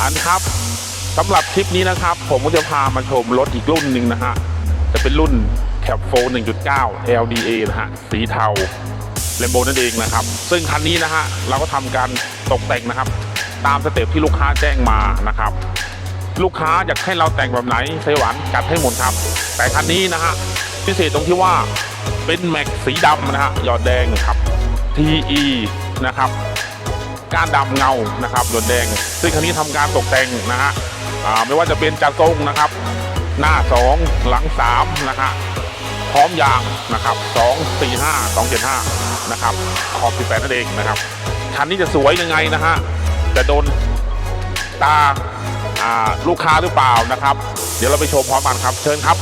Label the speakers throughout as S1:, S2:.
S1: อันครับสำหรับคลิปนี้นะครับ ผมก็จะพามาชมรถอีกรุ่นหนึ่งนะฮะ จะเป็นรุ่น c a p 4 1.9 LDA นะฮะ สีเทาเลมโบนั่นเองนะครับ ซึ่งคันนี้นะฮะ เราก็ทำการตกแต่งนะครับ ตามสเต็ปที่ลูกค้าแจ้งมานะครับ ลูกค้าอยากให้เราแต่งแบบไหนไซหวานจัดให้หมดครับ แต่คันนี้นะฮะ พิเศษตรงที่ว่าเป็นแม็กสีดำนะฮะ หยอดแดงครับ TE นะครับ ก้านดำเงานะครับหยดแดง ซึ่งคันนี้ทำการตกแต่งนะฮะไม่ว่าจะเป็นจัดทรงนะครับ หน้า 2 หลัง3นะฮะพร้อมยางนะครับ 2 4 5 2 7 5 นะครับขอบ18นั่นเองนะครับคันนี้จะสวยยังไงนะฮะจะโดนตาอ่าลูกค้าหรือเปล่านะครับ เดี๋ยวเราไปชมพร้อมกันครับ เชิญครับ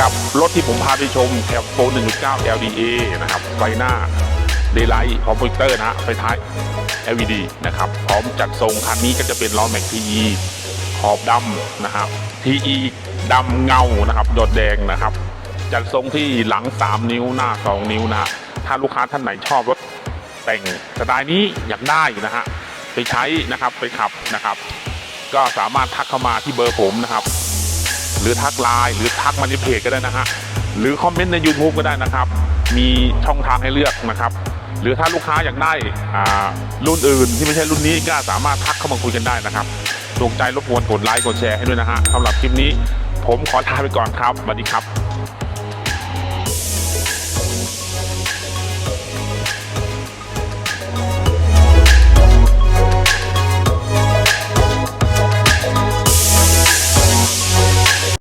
S1: กับรถที่ผมพาไปชมแคปโฟ1.9 LDA นะครับไฟหน้าเดไลท์พร้อมโปรเจคเตอร์นะฮะไฟท้าย LED นะครับ พร้อมจัดทรงคันนี้ก็จะเป็นล้อแม็ก TE ขอบดำนะครับ TE ดำเงานะครับหยดแดงนะครับ จัดทรงที่หลัง 3 นิ้วหน้า 2 นิ้วนะฮะถ้าลูกค้าท่านไหนชอบรถแต่งสไตล์นี้อยากได้นะฮะไปใช้นะครับไปขับนะครับ ก็สามารถทักเข้ามาที่เบอร์ผมนะครับ รือทักไลน์หรือทักมาในเพจก็ได้นะฮะหรือคอมเมนต์ใน YouTube ก็ได้นะครับ มีช่องทางให้เลือกนะครับ หรือถ้าลูกค้าอยากได้รุ่นอื่นที่ไม่ใช่รุ่นนี้ก็สามารถทักเข้ามาคุยกันได้นะครับดวงใจรบกวนกดไลค์กดแชร์ให้ด้วยนะฮะสำหรับคลิปนี้ ผมขอลาไปก่อนครับสวัสดีครับ